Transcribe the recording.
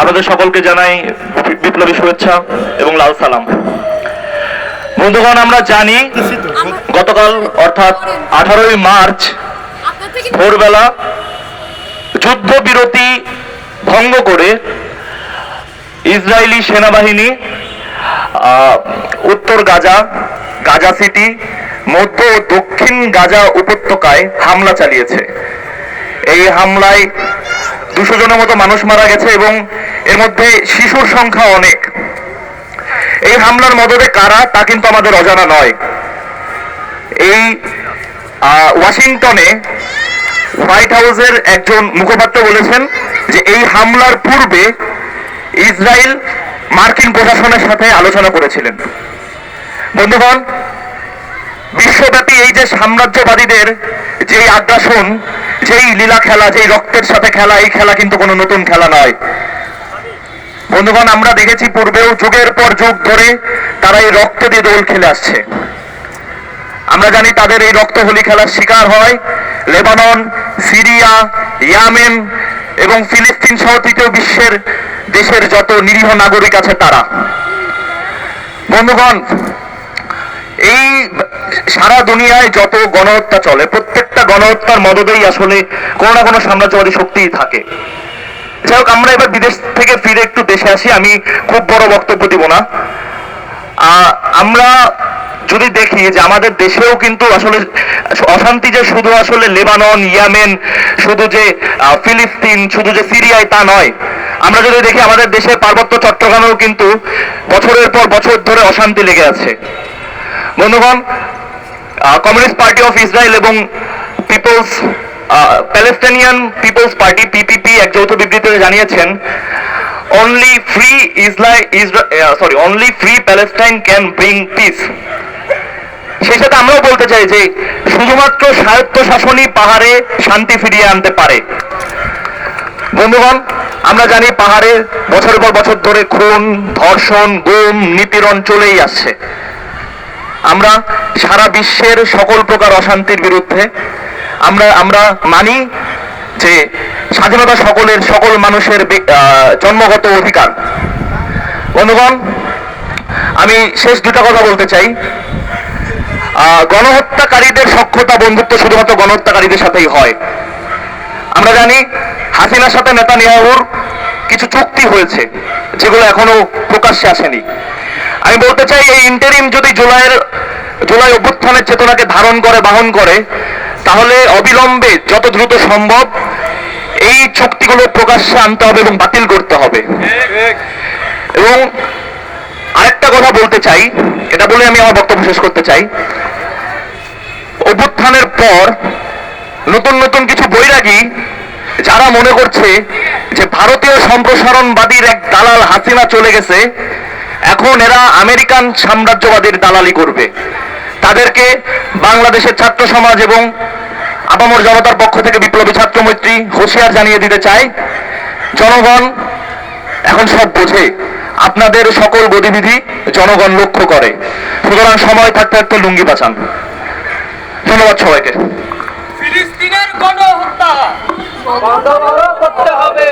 আপনাদের সকলকে জানাই বিপ্লবী শুভেচ্ছা এবং লাল সালাম। বন্ধুগণ, আমরা জানি গতকাল অর্থাৎ আঠারোই মার্চ ভোরবেলা যুদ্ধবিরতি ভঙ্গ করে ইসরায়েলি সেনাবাহিনী উত্তর গাজা গাজা সিটি, মধ্য ও দক্ষিণ গাজা উপত্যকায় হামলা চালিয়েছে। এই হামলায় দুশো জনের মতো মানুষ মারা গেছে এবং এর মধ্যে শিশুর সংখ্যা অনেক। এই হামলার মদদে কারা, তা কিন্তু আমাদের অজানা নয়। এই ওয়াশিংটনে হোয়াইট হাউসের একজন মুখপাত্র বলেছেন যে এই হামলার পূর্বে ইসরায়েল মার্কিন প্রশাসনের সাথে আলোচনা করেছিলেন। বন্ধুগণ, বিশ্বব্যাপী এই যে সাম্রাজ্যবাদীদের যেই আগ্রাসন, যেই লীলা খেলা, যেই রক্তের সাথে খেলা, এই খেলা কিন্তু কোনো নতুন খেলা নয়। বন্ধুগণ, আমরা দেখেছি পূর্বেও যুগের পর যুগ ধরে তারা এই রক্ত দিয়ে দোল খেলে আসছে। আমরা জানি তাদের এই রক্ত হোলি খেলার শিকার হয় লেবানন, সিরিয়া, ইয়ামেন এবং ফিলিস্তিন সহ তৃতীয় বিশ্বের দেশের যত নিরীহ নাগরিক আছে তারা। বন্ধুগণ, এই সারা দুনিয়ায় যত গণহত্যা চলে, প্রত্যেকটা গণহত্যার মদদেই আসলে কোনো না কোনো সাম্রাজ্যবাদী শক্তিই থাকে। যাই হোক আমরা এবার বিদেশ থেকে ফিরে একটু দেশে আসি, আমি খুব বড় বক্তব্য দিব না। আমরা যদি দেখি যে আমাদের দেশেও কিন্তু আসলে অশান্তি যে শুধু আসলে লেবানন, ইয়ামেন, শুধু যে ফিলিস্তিন, শুধু যে সিরিয়ায় তা নয়, আমরা যদি দেখি আমাদের দেশের পার্বত্য চট্টগ্রামেও কিন্তু বছরের পর বছর ধরে অশান্তি লেগে আছে। বন্ধুগণ কমিউনিস্ট পার্টি অফ ইসরায়েল এবং People's Palestinian People's Party PPP এক যৌথ বিবৃতিতে জানিয়েছেন only free Israel sorry only free Palestine can bring peace সেই সাথে আমরাও বলতে চাই যে, শুধুমাত্র স্বায়ত্ত শাসনই পাহাড়ে শান্তি ফিরিয়ে আনতে পারে। বন্ধুগণ, আমরা জানি পাহাড়ে বছরের পর বছর ধরে খুন, ধর্ষণ, গুম, নিপীড়ন চলেই আসছে। আমরা সারা বিশ্বের সকল প্রকার অশান্তির বিরুদ্ধে আমরা আমরা মানি যে স্বাধীনতা সকলের, সকল মানুষের জন্মগত অধিকার। বন্ধুগণ, আমি শেষ দুটো কথা বলতে চাই। গণহত্যাকারীদের সক্ষতা বন্ধুত্ব শুধুমাত্র গণহত্যাকারীদের সাথেই হয়। আমরা জানি হাসিনার সাথে নেতানিয়াহুর কিছু চুক্তি হয়েছে, যেগুলো এখনও প্রকাশ্যে আসেনি। আমি বলতে চাই, এই ইন্টারিম যদি জুলাইয়ের, জুলাই অভ্যুত্থানের চেতনাকে ধারণ করে, বাহন করে তাহলে অবিলম্বে যত দ্রুত সম্ভব এই চুক্তিগুলো প্রকাশ্যে আনতে হবে এবং বাতিল করতে হবে। এবং আরেকটা কথা বলতে চাই, এটা বলে আমি আমার বক্তব্য শেষ করতে চাই। অভ্যুত্থানের পর নতুন নতুন কিছু বৈরাগী যারা মনে করছে যে ভারতীয় সম্প্রসারণবাদীর এক দালাল হাসিনা চলে গেছে, এখন এরা আমেরিকান সাম্রাজ্যবাদীর দালালি করবে। তাদেরকে বাংলাদেশের ছাত্র সমাজ এবং আপামর জনতার পক্ষ থেকে বিপ্লবী ছাত্র মৈত্রী হুঁশিয়ার জানিয়ে দিতে চাই জনগণ এখন সব বোঝে আপনাদের সকল গতিবিধি জনগণ লক্ষ্য করে। সুতরাং সময় থাকতে থাকতে লুঙ্গি বাঁচান। ধন্যবাদ সবাইকে। ফিলিস্তিনের গণহত্যা। করতে হবে।